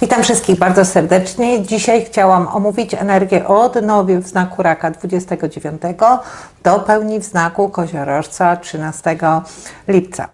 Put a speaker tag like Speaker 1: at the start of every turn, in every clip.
Speaker 1: Witam wszystkich bardzo serdecznie. Dzisiaj chciałam omówić energię od nowiu w znaku raka 29 do pełni w znaku koziorożca 13 lipca.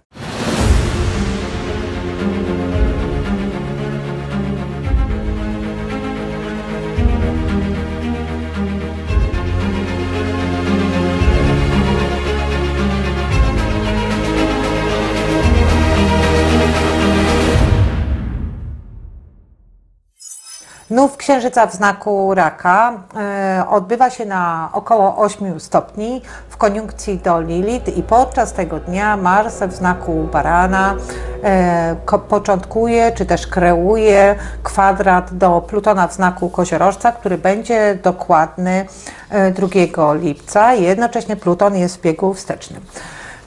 Speaker 1: Nów księżyca w znaku raka e, odbywa się na około 8 stopni w koniunkcji do Lilith i podczas tego dnia Mars w znaku barana e, początkuje czy też kreuje kwadrat do Plutona w znaku koziorożca, który będzie dokładny e, 2 lipca. Jednocześnie Pluton jest w biegu wstecznym.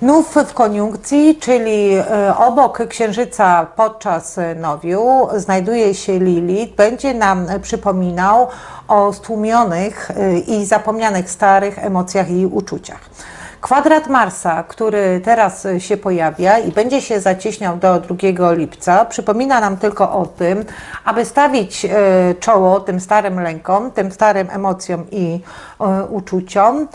Speaker 1: Nów w koniunkcji, czyli e, obok Księżyca podczas e, nowiu znajduje się Lilith, będzie nam e, przypominał o stłumionych i zapomnianych starych emocjach i uczuciach. Kwadrat Marsa, który teraz e, się pojawia i będzie się zacieśniał do 2 lipca, przypomina nam tylko o tym, aby stawić e, czoło tym starym lękom, tym starym emocjom i e, uczuciom.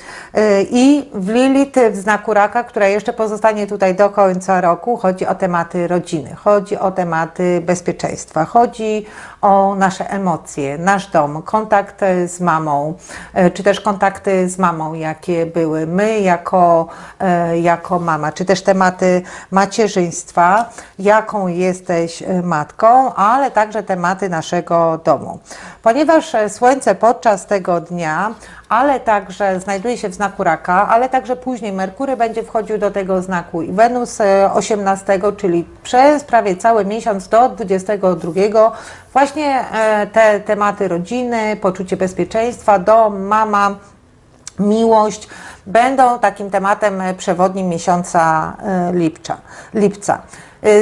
Speaker 1: I w Lilith w znaku raka, która jeszcze pozostanie tutaj do końca roku, chodzi o tematy rodziny, chodzi o tematy bezpieczeństwa, chodzi o nasze emocje, nasz dom, kontakt z mamą, e, czy też kontakty z mamą, jakie były my jako, e, jako mama, czy też tematy macierzyństwa, jaką jesteś e, matką, ale także tematy naszego domu. Ponieważ Słońce podczas tego dnia ale także znajduje się w znaku raka, ale także później Merkury będzie wchodził do tego znaku i Wenus e, 18, czyli przez prawie cały miesiąc do 22, właśnie e, te tematy rodziny, poczucie bezpieczeństwa, dom, mama, miłość będą takim tematem e, przewodnim miesiąca e, lipca. lipca.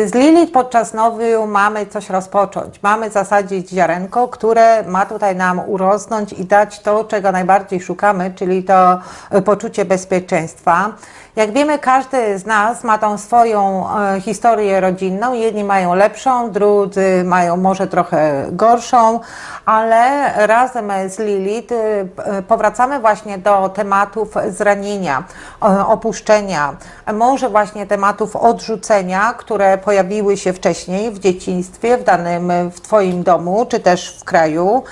Speaker 1: Z Lilith podczas nowiu mamy coś rozpocząć. Mamy zasadzić ziarenko, które ma tutaj nam urosnąć i dać to, czego najbardziej szukamy, czyli to poczucie bezpieczeństwa. Jak wiemy, każdy z nas ma tą swoją e, historię rodzinną. Jedni mają lepszą, drudzy mają może trochę gorszą, ale razem z Lilith e, powracamy właśnie do tematów zranienia, e, opuszczenia, może właśnie tematów odrzucenia, które pojawiły się wcześniej w dzieciństwie, w danym, w Twoim domu, czy też w kraju.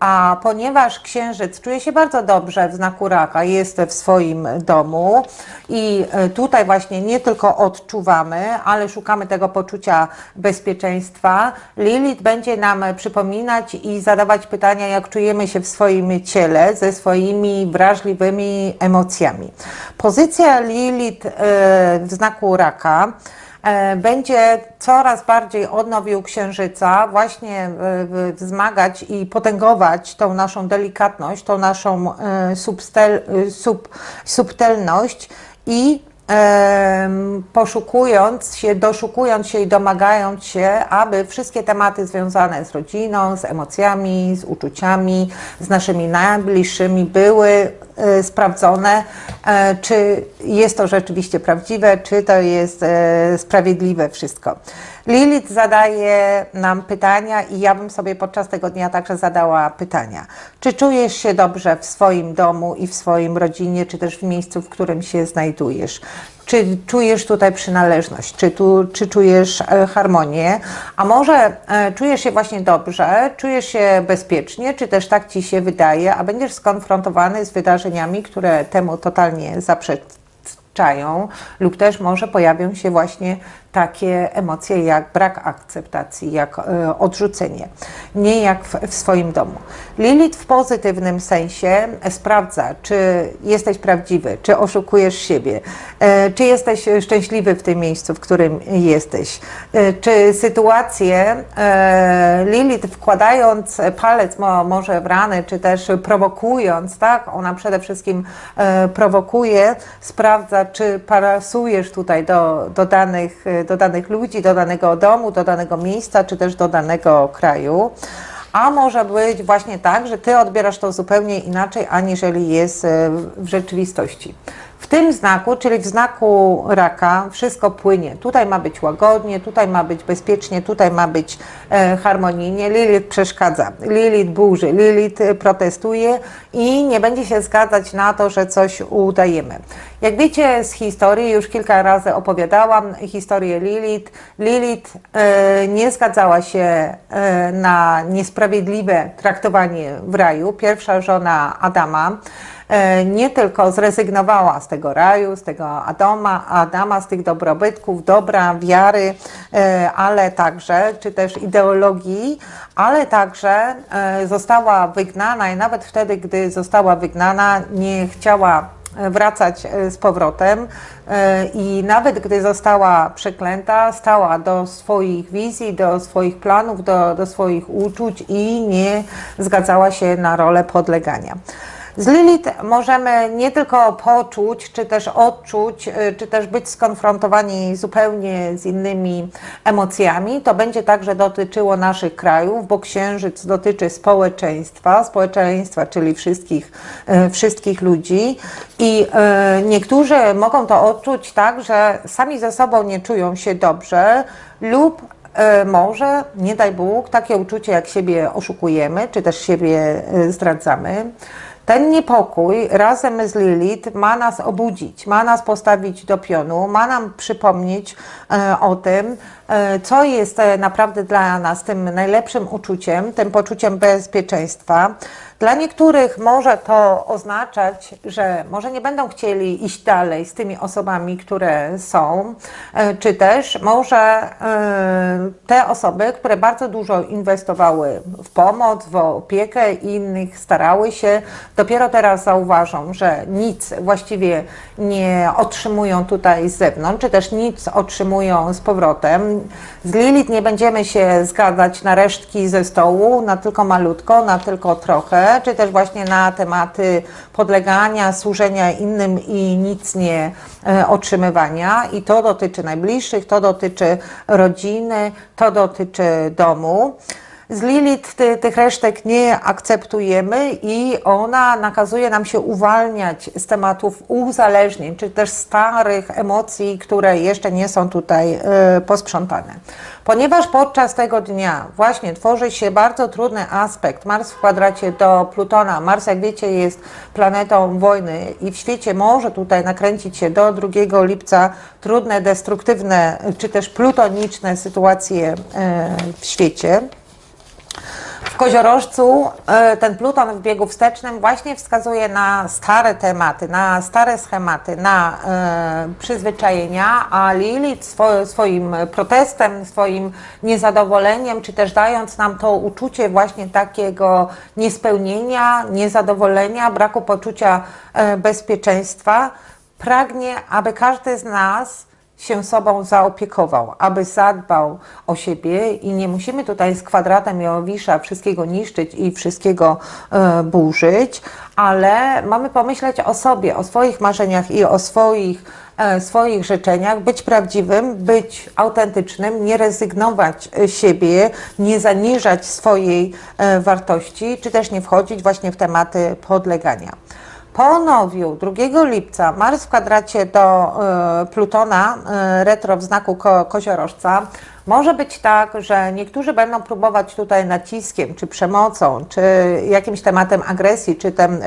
Speaker 1: A ponieważ księżyc czuje się bardzo dobrze w znaku raka, jest w swoim domu i e, tutaj właśnie nie tylko odczuwamy, ale szukamy tego poczucia bezpieczeństwa, Lilith będzie nam przypominać i zadawać pytania, jak czujemy się w swoim ciele ze swoimi wrażliwymi emocjami. Pozycja Lilith e, w znaku raka będzie coraz bardziej odnowił księżyca, właśnie e, wzmagać i potęgować tą naszą delikatność, tą naszą e, e, sub, subtelność i poszukując się, doszukując się i domagając się, aby wszystkie tematy związane z rodziną, z emocjami, z uczuciami, z naszymi najbliższymi były e, sprawdzone, e, czy jest to rzeczywiście prawdziwe, czy to jest e, sprawiedliwe wszystko. Lilith zadaje nam pytania i ja bym sobie podczas tego dnia także zadała pytania. Czy czujesz się dobrze w swoim domu i w swoim rodzinie, czy też w miejscu, w którym się znajdujesz? Czy czujesz tutaj przynależność? Czy, tu, czy czujesz e, harmonię? A może e, czujesz się właśnie dobrze, czujesz się bezpiecznie, czy też tak ci się wydaje, a będziesz skonfrontowany z wydarzeniami, które temu totalnie zaprzeczają, lub też może pojawią się właśnie takie emocje jak brak akceptacji, jak e, odrzucenie, nie jak w, w swoim domu. Lilith w pozytywnym sensie sprawdza, czy jesteś prawdziwy, czy oszukujesz siebie, e, czy jesteś szczęśliwy w tym miejscu, w którym jesteś, e, czy sytuacje e, Lilith wkładając palec mo, może w rany, czy też prowokując, tak, ona przede wszystkim e, prowokuje, sprawdza, czy pasujesz tutaj do, do danych do danych ludzi, do danego domu, do danego miejsca, czy też do danego kraju. A może być właśnie tak, że ty odbierasz to zupełnie inaczej, aniżeli jest e, w rzeczywistości. W tym znaku, czyli w znaku raka, wszystko płynie. Tutaj ma być łagodnie, tutaj ma być bezpiecznie, tutaj ma być e, harmonijnie. Lilith przeszkadza, Lilith burzy, Lilith e, protestuje i nie będzie się zgadzać na to, że coś udajemy. Jak wiecie z historii, już kilka razy opowiadałam historię Lilith. Lilith e, nie zgadzała się e, na niesprawiedliwe traktowanie w raju. Pierwsza żona Adama nie tylko zrezygnowała z tego raju, z tego Adama, Adama z tych dobrobytków, dobra, wiary, e, ale także, czy też ideologii, ale także e, została wygnana i nawet wtedy, gdy została wygnana, nie chciała wracać e, z powrotem e, i nawet gdy została przeklęta, stała do swoich wizji, do swoich planów, do, do swoich uczuć i nie zgadzała się na rolę podlegania. Z Lilith możemy nie tylko poczuć, czy też odczuć, y, czy też być skonfrontowani zupełnie z innymi emocjami. To będzie także dotyczyło naszych krajów, bo księżyc dotyczy społeczeństwa, społeczeństwa, czyli wszystkich, y, wszystkich ludzi. I y, niektórzy mogą to odczuć tak, że sami ze sobą nie czują się dobrze lub może, nie daj Bóg, takie uczucie jak siebie oszukujemy, czy też siebie zdradzamy. Ten niepokój razem z Lilith ma nas obudzić, ma nas postawić do pionu, ma nam przypomnieć e, o tym, e, co jest e, naprawdę dla nas tym najlepszym uczuciem, tym poczuciem bezpieczeństwa. Dla niektórych może to oznaczać, że może nie będą chcieli iść dalej z tymi osobami, które są, e, czy też może e, te osoby, które bardzo dużo inwestowały w pomoc, w opiekę innych, starały się, dopiero teraz zauważą, że nic właściwie nie otrzymują tutaj z zewnątrz, czy też nic otrzymują z powrotem. Z Lilith nie będziemy się zgadzać na resztki ze stołu, na tylko malutko, na tylko trochę czy też właśnie na tematy podlegania, służenia innym i nic nie e, otrzymywania. I to dotyczy najbliższych, to dotyczy rodziny, to dotyczy domu. Z Lilith ty, tych resztek nie akceptujemy i ona nakazuje nam się uwalniać z tematów uzależnień, czy też starych emocji, które jeszcze nie są tutaj y, posprzątane. Ponieważ podczas tego dnia właśnie tworzy się bardzo trudny aspekt Mars w kwadracie do Plutona. Mars, jak wiecie, jest planetą wojny i w świecie może tutaj nakręcić się do 2 lipca trudne, destruktywne, czy też plutoniczne sytuacje y, w świecie. W koziorożcu e, ten Pluton w biegu wstecznym właśnie wskazuje na stare tematy, na stare schematy, na e, przyzwyczajenia, a Lilith swo, swoim protestem, swoim niezadowoleniem, czy też dając nam to uczucie właśnie takiego niespełnienia, niezadowolenia, braku poczucia e, bezpieczeństwa, pragnie, aby każdy z nas się sobą zaopiekował, aby zadbał o siebie i nie musimy tutaj z kwadratem Jowisza wszystkiego niszczyć i wszystkiego e, burzyć, ale mamy pomyśleć o sobie, o swoich marzeniach i o swoich, e, swoich życzeniach, być prawdziwym, być autentycznym, nie rezygnować siebie, nie zaniżać swojej e, wartości, czy też nie wchodzić właśnie w tematy podlegania. Po nowiu 2 lipca Mars w kwadracie do y, Plutona y, retro w znaku ko koziorożca może być tak, że niektórzy będą próbować tutaj naciskiem, czy przemocą, czy jakimś tematem agresji, czy tem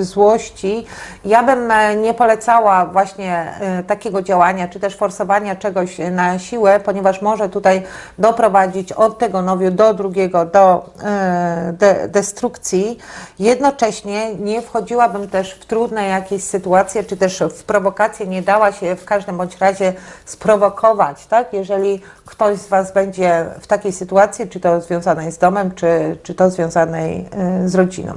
Speaker 1: złości. Ja bym e, nie polecała właśnie e, takiego działania, czy też forsowania czegoś na siłę, ponieważ może tutaj doprowadzić od tego nowiu do drugiego, do e, de destrukcji. Jednocześnie nie wchodziłabym też w trudne jakieś sytuacje, czy też w prowokacje, nie dała się w każdym bądź razie sprowokować, tak? Jeżeli ktoś z Was będzie w takiej sytuacji, czy to związanej z domem, czy, czy to związanej y, z rodziną.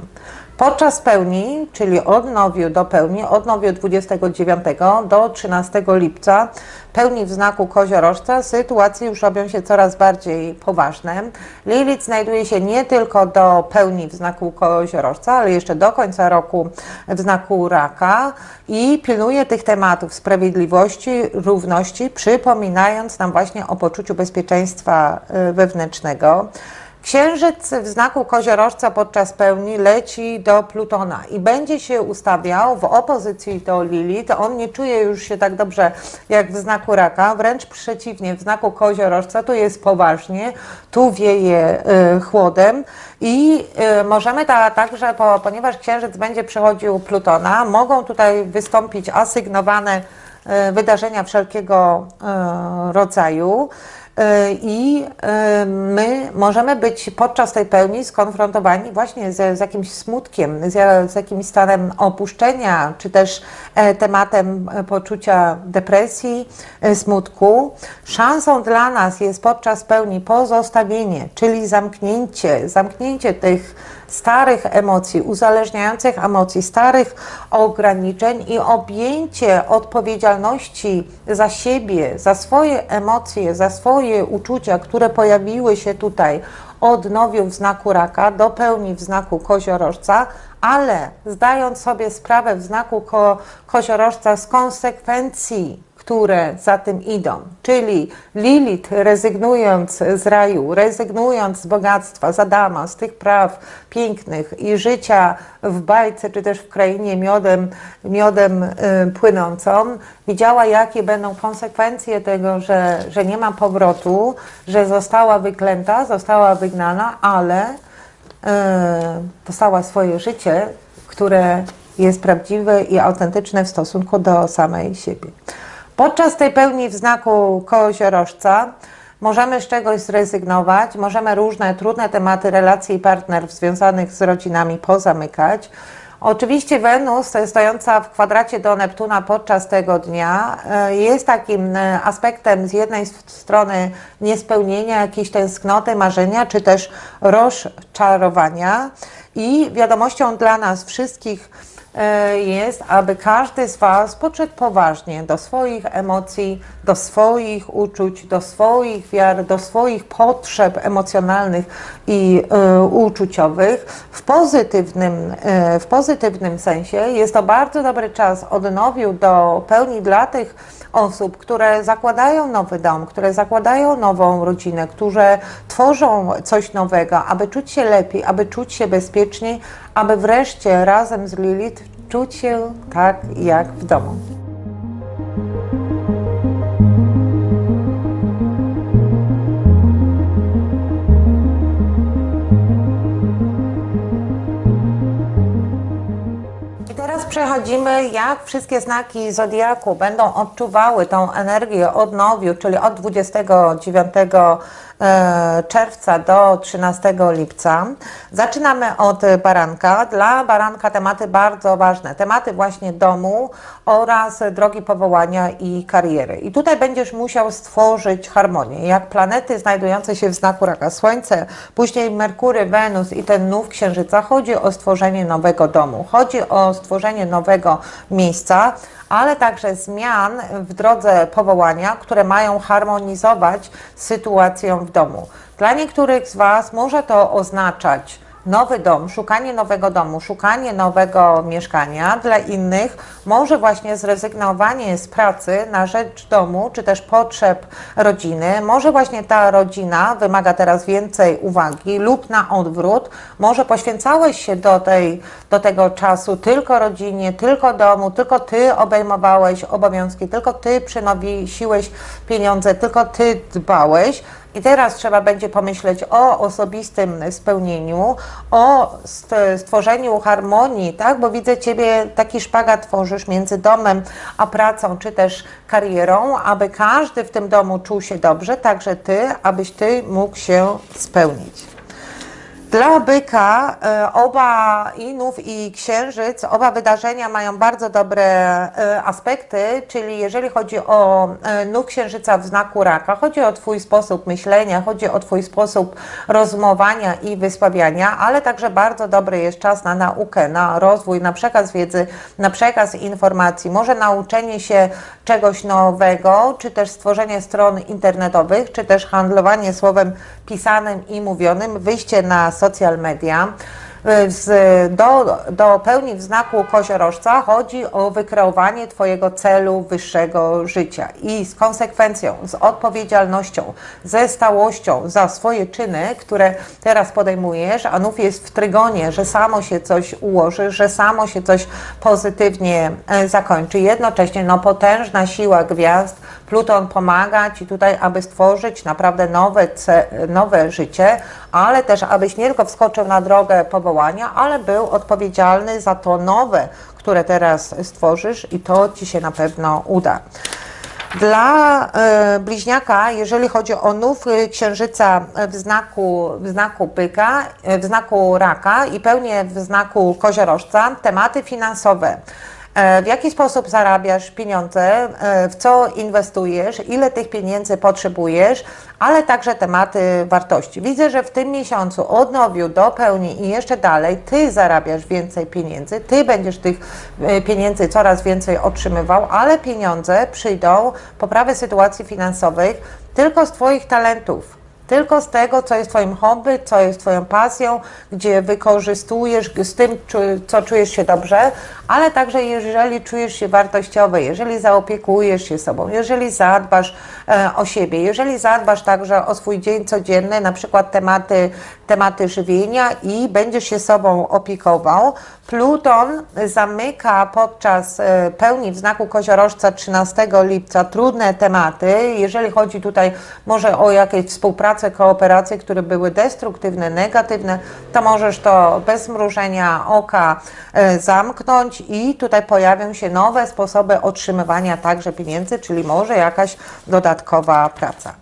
Speaker 1: Podczas pełni, czyli od nowiu do pełni, od nowiu 29 do 13 lipca, pełni w znaku koziorożca, sytuacje już robią się coraz bardziej poważne. Lilith znajduje się nie tylko do pełni w znaku koziorożca, ale jeszcze do końca roku w znaku raka i pilnuje tych tematów sprawiedliwości, równości, przypominając nam właśnie o poczuciu bezpieczeństwa y, wewnętrznego. Księżyc w znaku koziorożca podczas pełni leci do Plutona i będzie się ustawiał w opozycji do Lilith. On nie czuje już się tak dobrze jak w znaku raka, wręcz przeciwnie, w znaku koziorożca tu jest poważnie, tu wieje y, chłodem i y, możemy ta, także, po, ponieważ księżyc będzie przechodził Plutona, mogą tutaj wystąpić asygnowane y, wydarzenia wszelkiego y, rodzaju. Y, I y, my możemy być podczas tej pełni skonfrontowani właśnie z, z jakimś smutkiem, z, z jakimś stanem opuszczenia, czy też e, tematem e, poczucia depresji, e, smutku. Szansą dla nas jest podczas pełni pozostawienie, czyli zamknięcie, zamknięcie tych starych emocji, uzależniających emocji, starych ograniczeń i objęcie odpowiedzialności za siebie, za swoje emocje, za swoje uczucia, które pojawiły się tutaj od nowiu w znaku raka do pełni w znaku koziorożca, ale zdając sobie sprawę w znaku ko koziorożca z konsekwencji które za tym idą. Czyli Lilith rezygnując z raju, rezygnując z bogactwa, z Adama, z tych praw pięknych i życia w bajce, czy też w krainie miodem, miodem y, płynącą, widziała jakie będą konsekwencje tego, że, że nie ma powrotu, że została wyklęta, została wygnana, ale y, dostała swoje życie, które jest prawdziwe i autentyczne w stosunku do samej siebie. Podczas tej pełni w znaku koziorożca możemy z czegoś zrezygnować, możemy różne trudne tematy relacji i partnerów związanych z rodzinami pozamykać. Oczywiście Wenus, stojąca w kwadracie do Neptuna podczas tego dnia, e, jest takim e, aspektem z jednej strony niespełnienia jakiejś tęsknoty, marzenia, czy też rozczarowania i wiadomością dla nas wszystkich E, jest, aby każdy z Was podszedł poważnie do swoich emocji, do swoich uczuć, do swoich wiar, do swoich potrzeb emocjonalnych i y, uczuciowych w pozytywnym, y, w pozytywnym sensie. Jest to bardzo dobry czas odnowił do pełni dla tych osób, które zakładają nowy dom, które zakładają nową rodzinę, które tworzą coś nowego, aby czuć się lepiej, aby czuć się bezpieczniej, aby wreszcie razem z Lilith czuć się tak jak w domu. Przechodzimy, jak wszystkie znaki Zodiaku będą odczuwały tą energię odnowiu, czyli od 29 e, czerwca do 13 lipca. Zaczynamy od baranka. Dla baranka tematy bardzo ważne. Tematy właśnie domu oraz drogi powołania i kariery. I tutaj będziesz musiał stworzyć harmonię. Jak planety znajdujące się w znaku raka Słońce, później Merkury, Wenus i ten nów Księżyca, chodzi o stworzenie nowego domu. Chodzi o stworzenie nowego miejsca, ale także zmian w drodze powołania, które mają harmonizować sytuację w domu. Dla niektórych z Was może to oznaczać nowy dom, szukanie nowego domu, szukanie nowego mieszkania. Dla innych może właśnie zrezygnowanie z pracy na rzecz domu, czy też potrzeb rodziny. Może właśnie ta rodzina wymaga teraz więcej uwagi lub na odwrót. Może poświęcałeś się do, tej, do tego czasu tylko rodzinie, tylko domu, tylko Ty obejmowałeś obowiązki, tylko Ty przynosiłeś pieniądze, tylko Ty dbałeś. I teraz trzeba będzie pomyśleć o osobistym spełnieniu, o stworzeniu harmonii, tak? Bo widzę Ciebie taki szpagat tworzysz między domem a pracą, czy też karierą, aby każdy w tym domu czuł się dobrze, także Ty, abyś Ty mógł się spełnić. Dla byka e, oba Inów i Księżyc, oba wydarzenia mają bardzo dobre e, aspekty, czyli jeżeli chodzi o e, nów Księżyca w znaku raka, chodzi o Twój sposób myślenia, chodzi o Twój sposób rozumowania i wysławiania, ale także bardzo dobry jest czas na naukę, na rozwój, na przekaz wiedzy, na przekaz informacji, może nauczenie się czegoś nowego, czy też stworzenie stron internetowych, czy też handlowanie słowem pisanym i mówionym, wyjście na social media. Y, do, do pełni w znaku koziorożca chodzi o wykreowanie Twojego celu wyższego życia i z konsekwencją, z odpowiedzialnością, ze stałością za swoje czyny, które teraz podejmujesz, a nów jest w trygonie, że samo się coś ułoży, że samo się coś pozytywnie e, zakończy. Jednocześnie no, potężna siła gwiazd, Pluton pomaga Ci tutaj, aby stworzyć naprawdę nowe, nowe życie, ale też abyś nie tylko wskoczył na drogę powołania, ale był odpowiedzialny za to nowe, które teraz stworzysz i to Ci się na pewno uda. Dla e, bliźniaka, jeżeli chodzi o nów księżyca w znaku, w znaku byka, e, w znaku raka i pełnię w znaku koziorożca, tematy finansowe. E, W jaki sposób zarabiasz pieniądze, e, w co inwestujesz, ile tych pieniędzy potrzebujesz, ale także tematy wartości. Widzę, że w tym miesiącu od nowiu do pełni i jeszcze dalej ty zarabiasz więcej pieniędzy, ty będziesz tych e, pieniędzy coraz więcej otrzymywał, ale pieniądze przyjdą, poprawy sytuacji finansowych tylko z Twoich talentów. Tylko z tego, co jest Twoim hobby, co jest Twoją pasją, gdzie wykorzystujesz z tym, co czujesz się dobrze, ale także jeżeli czujesz się wartościowy, jeżeli zaopiekujesz się sobą, jeżeli zadbasz e, o siebie, jeżeli zadbasz także o swój dzień codzienny, na przykład tematy, tematy żywienia i będziesz się sobą opiekował. Pluton zamyka podczas e, pełni w znaku koziorożca 13 lipca trudne tematy, jeżeli chodzi tutaj może o jakieś współpracę, kooperacje, które były destruktywne, negatywne, to możesz to bez zmrużenia oka e, zamknąć i tutaj pojawią się nowe sposoby otrzymywania także pieniędzy, czyli może jakaś dodatkowa praca.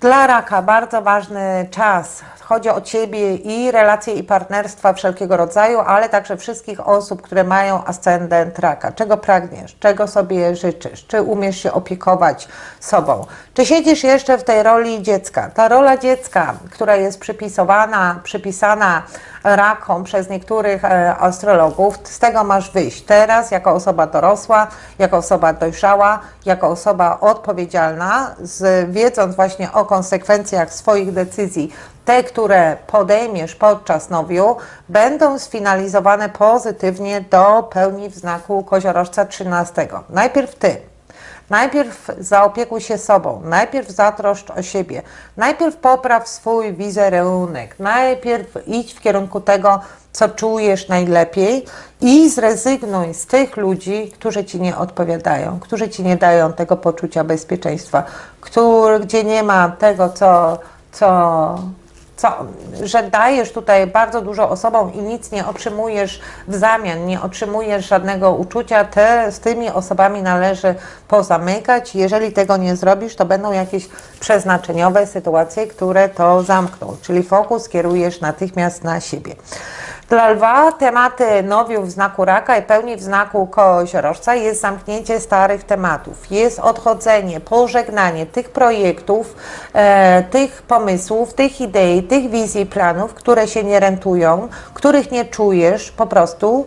Speaker 1: Dla raka bardzo ważny czas. Chodzi o Ciebie i relacje i partnerstwa wszelkiego rodzaju, ale także wszystkich osób, które mają ascendent raka. Czego pragniesz? Czego sobie życzysz? Czy umiesz się opiekować sobą? Czy siedzisz jeszcze w tej roli dziecka? Ta rola dziecka, która jest przypisowana, przypisana rakom przez niektórych e, astrologów, z tego masz wyjść. Teraz jako osoba dorosła, jako osoba dojrzała, jako osoba odpowiedzialna, z, wiedząc właśnie o konsekwencjach swoich decyzji, te, które podejmiesz podczas nowiu, będą sfinalizowane pozytywnie do pełni w znaku koziorożca 13. Najpierw ty. Najpierw zaopiekuj się sobą, najpierw zatroszcz o siebie, najpierw popraw swój wizerunek, najpierw idź w kierunku tego, co czujesz najlepiej i zrezygnuj z tych ludzi, którzy ci nie odpowiadają, którzy ci nie dają tego poczucia bezpieczeństwa, który, gdzie nie ma tego, co, co, co, że dajesz tutaj bardzo dużo osobom i nic nie otrzymujesz w zamian, nie otrzymujesz żadnego uczucia, te, z tymi osobami należy pozamykać. Jeżeli tego nie zrobisz, to będą jakieś przeznaczeniowe sytuacje, które to zamkną, czyli fokus kierujesz natychmiast na siebie. Dla lwa tematy nowiu w znaku raka i pełni w znaku koziorożca jest zamknięcie starych tematów, jest odchodzenie, pożegnanie tych projektów, e, tych pomysłów, tych idei, tych wizji, planów, które się nie rentują, których nie czujesz po prostu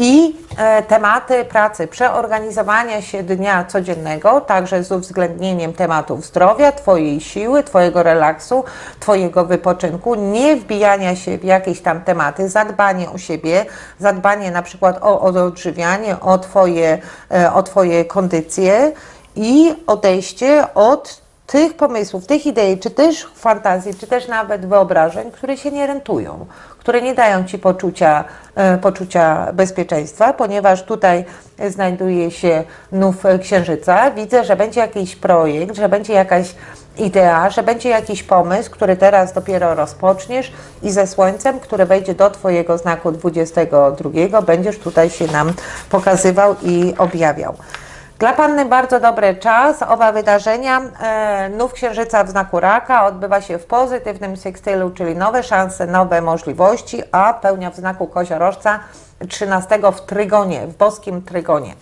Speaker 1: i e, tematy pracy, przeorganizowania się dnia codziennego, także z uwzględnieniem tematów zdrowia, Twojej siły, Twojego relaksu, Twojego wypoczynku, nie wbijania się w jakieś tam tematy, zadbanie o siebie, zadbanie na przykład o, o odżywianie, o Twoje, e, o twoje kondycje i odejście od tych pomysłów, tych idei, czy też fantazji, czy też nawet wyobrażeń, które się nie rentują, które nie dają Ci poczucia, e, poczucia bezpieczeństwa, ponieważ tutaj znajduje się nów księżyca. Widzę, że będzie jakiś projekt, że będzie jakaś idea, że będzie jakiś pomysł, który teraz dopiero rozpoczniesz i ze słońcem, które wejdzie do Twojego znaku 22, będziesz tutaj się nam pokazywał i objawiał. Dla Panny bardzo dobry czas. Oba wydarzenia, e, nów księżyca w znaku raka odbywa się w pozytywnym sekstylu, czyli nowe szanse, nowe możliwości, a pełnia w znaku koziorożca 13 w trygonie, w boskim trygonie.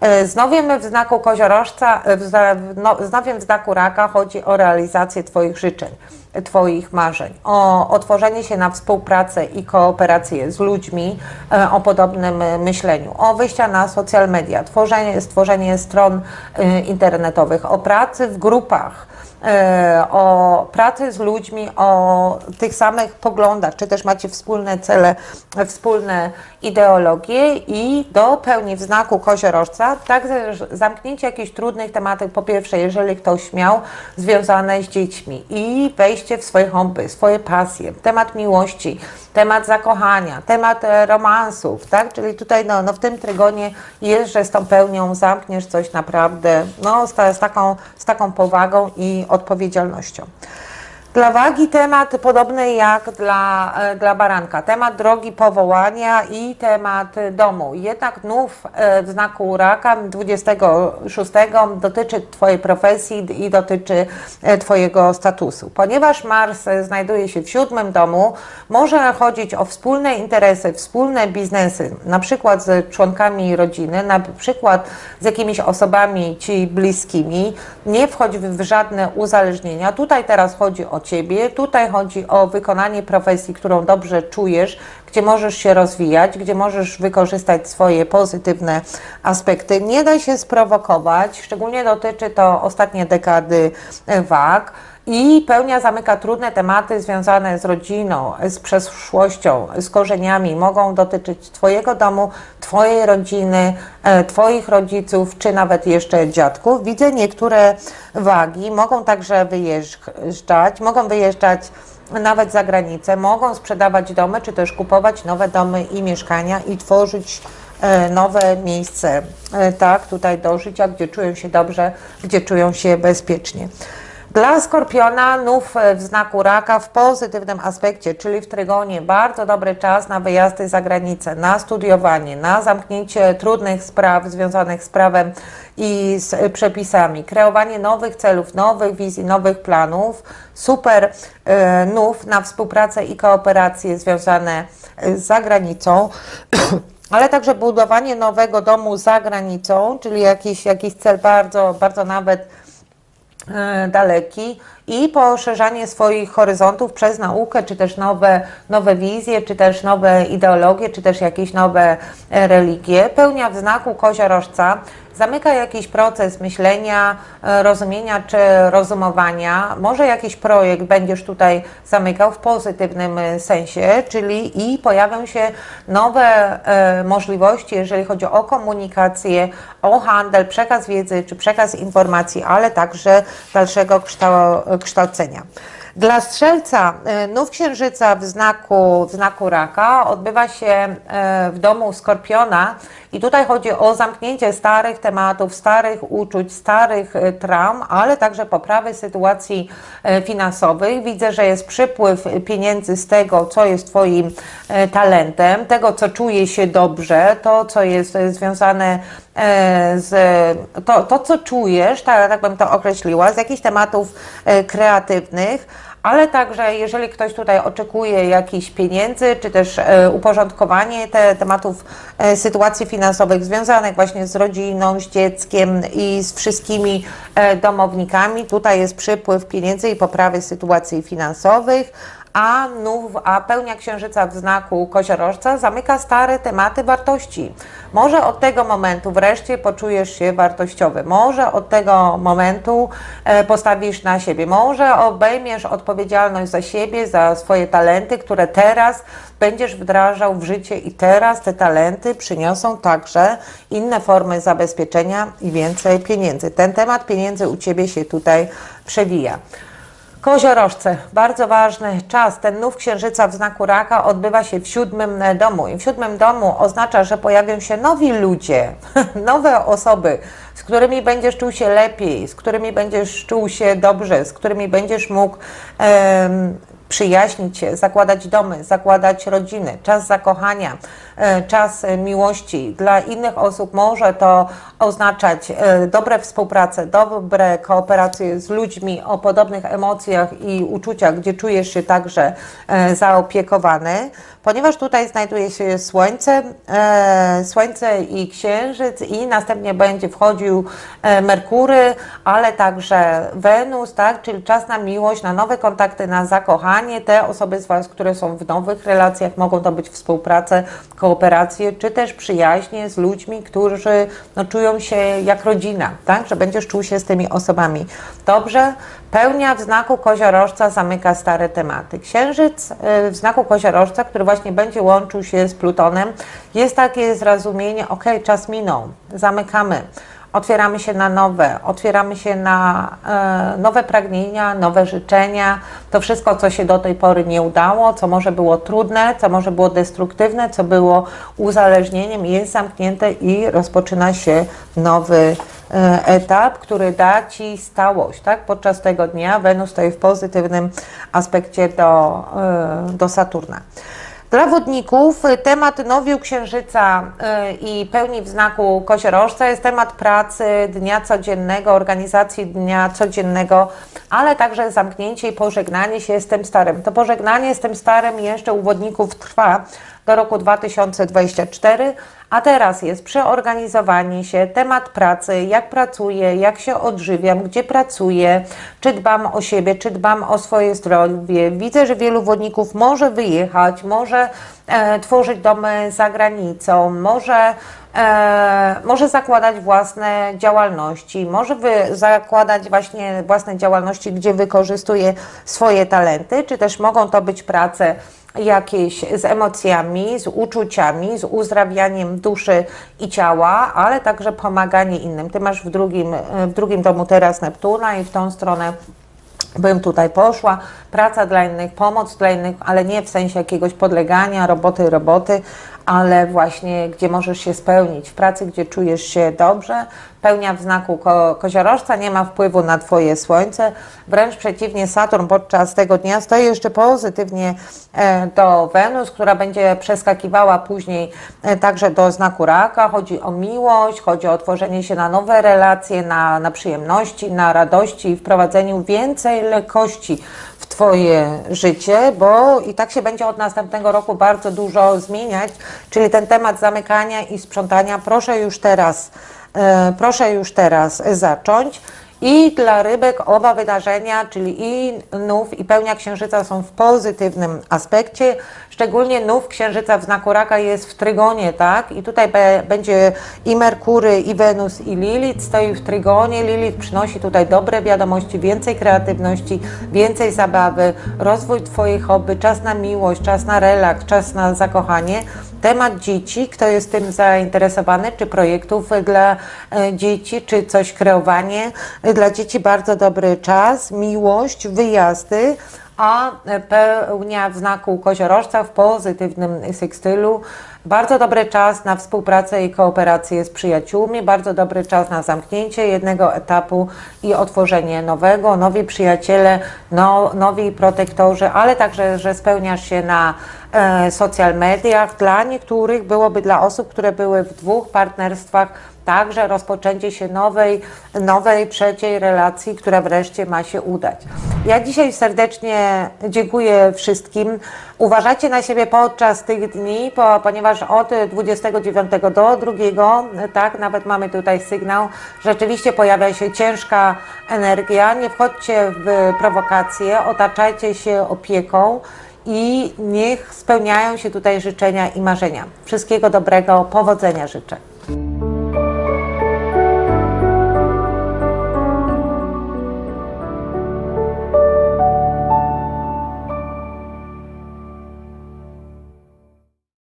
Speaker 1: E, Z w znaku koziorożca, w no, w znaku raka chodzi o realizację Twoich życzeń, Twoich marzeń, o otworzenie się na współpracę i kooperację z ludźmi e, o podobnym e, myśleniu, o wyjścia na social media, tworzenie, stworzenie stron e, internetowych, o pracy w grupach, o pracy z ludźmi, o tych samych poglądach, czy też macie wspólne cele, e, wspólne ideologie i do pełni w znaku koziorożca, także zamknięcie jakichś trudnych tematów, po pierwsze, jeżeli ktoś miał związane z dziećmi i wejście w swoje hobby, swoje pasje, temat miłości, temat zakochania, temat e, romansów, tak? Czyli tutaj no, no w tym trygonie jest, że z tą pełnią zamkniesz coś naprawdę no, z, ta, z, taką, z taką powagą i odpowiedzialnością. Dla wagi temat podobny jak dla, e, dla baranka. Temat drogi powołania i temat domu. Jednak znów e, w znaku raka 26 dotyczy Twojej profesji i dotyczy e, Twojego statusu. Ponieważ Mars znajduje się w siódmym domu, może chodzić o wspólne interesy, wspólne biznesy, na przykład z członkami rodziny, na przykład z jakimiś osobami Ci bliskimi. Nie wchodź w żadne uzależnienia. Tutaj teraz chodzi o Ciebie, tutaj chodzi o wykonanie profesji, którą dobrze czujesz, gdzie możesz się rozwijać, gdzie możesz wykorzystać swoje pozytywne aspekty. Nie daj się sprowokować, szczególnie dotyczy to ostatnie dekady wag. I pełnia zamyka trudne tematy związane z rodziną, z przeszłością, z korzeniami. Mogą dotyczyć Twojego domu, Twojej rodziny, e, Twoich rodziców, czy nawet jeszcze dziadków. Widzę niektóre wagi, mogą także wyjeżdżać, mogą wyjeżdżać nawet za granicę, mogą sprzedawać domy, czy też kupować nowe domy i mieszkania i tworzyć e, nowe miejsce, e, tak, tutaj do życia, gdzie czują się dobrze, gdzie czują się bezpiecznie. Dla Skorpiona nów e, w znaku raka w pozytywnym aspekcie, czyli w trygonie, bardzo dobry czas na wyjazdy za granicę, na studiowanie, na zamknięcie trudnych spraw związanych z prawem i z e, przepisami, kreowanie nowych celów, nowych wizji, nowych planów. Super e, nów na współpracę i kooperacje związane e, z zagranicą. ale także budowanie nowego domu za granicą, czyli jakiś, jakiś cel bardzo, bardzo nawet e, daleki i poszerzanie swoich horyzontów przez naukę, czy też nowe, nowe wizje, czy też nowe ideologie, czy też jakieś nowe e, religie. Pełnia w znaku koziorożca zamyka jakiś proces myślenia, e, rozumienia czy rozumowania. Może jakiś projekt będziesz tutaj zamykał w pozytywnym e, sensie, czyli i pojawią się nowe e, możliwości, jeżeli chodzi o komunikację, o handel, przekaz wiedzy czy przekaz informacji, ale także dalszego kształ- kształcenia. Dla strzelca nów księżyca w znaku, w znaku raka odbywa się w domu skorpiona i tutaj chodzi o zamknięcie starych tematów, starych uczuć, starych e, traum, ale także poprawy sytuacji e, finansowych. Widzę, że jest przypływ pieniędzy z tego, co jest Twoim e, talentem, tego, co czuje się dobrze, to, co jest związane z to, to co czujesz, tak, tak bym to określiła, z jakichś tematów kreatywnych ale także jeżeli ktoś tutaj oczekuje jakichś pieniędzy, czy też e, uporządkowanie te, tematów e, sytuacji finansowych związanych właśnie z rodziną, z dzieckiem i z wszystkimi e, domownikami, tutaj jest przypływ pieniędzy i poprawy sytuacji finansowych. A, nów, a pełnia księżyca w znaku koziorożca zamyka stare tematy wartości. Może od tego momentu wreszcie poczujesz się wartościowy. Może od tego momentu e, postawisz na siebie. Może obejmiesz odpowiedzialność za siebie, za swoje talenty, które teraz będziesz wdrażał w życie i teraz te talenty przyniosą także inne formy zabezpieczenia i więcej pieniędzy. Ten temat pieniędzy u Ciebie się tutaj przewija. Koziorożce, bardzo ważny czas. Ten nów księżyca w znaku raka odbywa się w siódmym domu. I w siódmym domu oznacza, że pojawią się nowi ludzie, nowe osoby, z którymi będziesz czuł się lepiej, z którymi będziesz czuł się dobrze, z którymi będziesz mógł przyjaźnić się, zakładać domy, zakładać rodziny, czas zakochania, e, czas e, miłości. Dla innych osób może to oznaczać e, dobre współprace, dobre kooperacje z ludźmi o podobnych emocjach i uczuciach, gdzie czujesz się także zaopiekowany. Ponieważ tutaj znajduje się Słońce, Słońce i Księżyc i następnie będzie wchodził Merkury, ale także Wenus, tak? czyli czas na miłość, na nowe kontakty, na zakochanie Te osoby z Was, które są w nowych relacjach, mogą to być współprace, kooperacje, czy też przyjaźnie z ludźmi, którzy no, czują się jak rodzina, tak? Że będziesz czuł się z tymi osobami dobrze. Pełnia w znaku koziorożca zamyka stare tematy. Księżyc y, w znaku koziorożca, który właśnie będzie łączył się z Plutonem, jest takie zrozumienie, ok, czas minął, zamykamy. Otwieramy się na nowe, otwieramy się na e, nowe pragnienia, nowe życzenia. To wszystko, co się do tej pory nie udało, co może było trudne, co może było destruktywne, co było uzależnieniem, jest zamknięte i rozpoczyna się nowy e, etap, który da Ci stałość. Tak? Podczas tego dnia Wenus stoi w pozytywnym aspekcie do, e, do Saturna. Dla wodników y, temat nowiu księżyca y, i pełni w znaku koziorożca jest temat pracy, dnia codziennego, organizacji dnia codziennego, ale także zamknięcie i pożegnanie się z tym starym. To pożegnanie z tym starym jeszcze u wodników trwa do roku 2024, a teraz jest przeorganizowanie się, temat pracy, jak pracuję, jak się odżywiam, gdzie pracuję, czy dbam o siebie, czy dbam o swoje zdrowie. Widzę, że wielu wodników może wyjechać, może e, tworzyć domy za granicą, może e, może zakładać własne działalności, może wy, zakładać właśnie własne działalności, gdzie wykorzystuje swoje talenty, czy też mogą to być prace jakieś z emocjami, z uczuciami, z uzdrawianiem duszy i ciała, ale także pomaganie innym. Ty masz w drugim, w drugim domu teraz Neptuna i w tą stronę bym tutaj poszła, praca dla innych, pomoc dla innych, ale nie w sensie jakiegoś podlegania, roboty, roboty, ale właśnie gdzie możesz się spełnić, w pracy, gdzie czujesz się dobrze, pełnia w znaku ko koziorożca, nie ma wpływu na Twoje słońce, wręcz przeciwnie, Saturn podczas tego dnia stoi jeszcze pozytywnie e, do Wenus, która będzie przeskakiwała później e, także do znaku raka, chodzi o miłość, chodzi o otworzenie się na nowe relacje, na, na przyjemności, na radości, wprowadzeniu więcej lekkości w Twoje życie, bo i tak się będzie od następnego roku bardzo dużo zmieniać, czyli ten temat zamykania i sprzątania proszę już teraz, e, proszę już teraz zacząć. I dla rybek oba wydarzenia, czyli i nów i pełnia księżyca są w pozytywnym aspekcie. Szczególnie nów księżyca w znaku raka jest w trygonie, tak? I tutaj będzie i Merkury, i Wenus, i Lilith stoi w trygonie. Lilith przynosi tutaj dobre wiadomości, więcej kreatywności, więcej zabawy, rozwój Twoich hobby, czas na miłość, czas na relaks, czas na zakochanie temat dzieci, kto jest tym zainteresowany, czy projektów dla e, dzieci, czy coś kreowanie. Dla dzieci bardzo dobry czas, miłość, wyjazdy, a pełnia w znaku koziorożca w pozytywnym sekstylu. Bardzo dobry czas na współpracę i kooperację z przyjaciółmi, bardzo dobry czas na zamknięcie jednego etapu i otworzenie nowego, nowi przyjaciele, no, nowi protektorzy, ale także, że spełniasz się na e, social mediach. Dla niektórych byłoby dla osób, które były w dwóch partnerstwach, także rozpoczęcie się nowej, nowej, trzeciej relacji, która wreszcie ma się udać. Ja dzisiaj serdecznie dziękuję wszystkim. Uważajcie na siebie podczas tych dni, po, ponieważ od 29 do 2, tak, nawet mamy tutaj sygnał, rzeczywiście pojawia się ciężka energia. Nie wchodźcie w prowokacje, otaczajcie się opieką i niech spełniają się tutaj życzenia i marzenia. Wszystkiego dobrego, powodzenia życzę.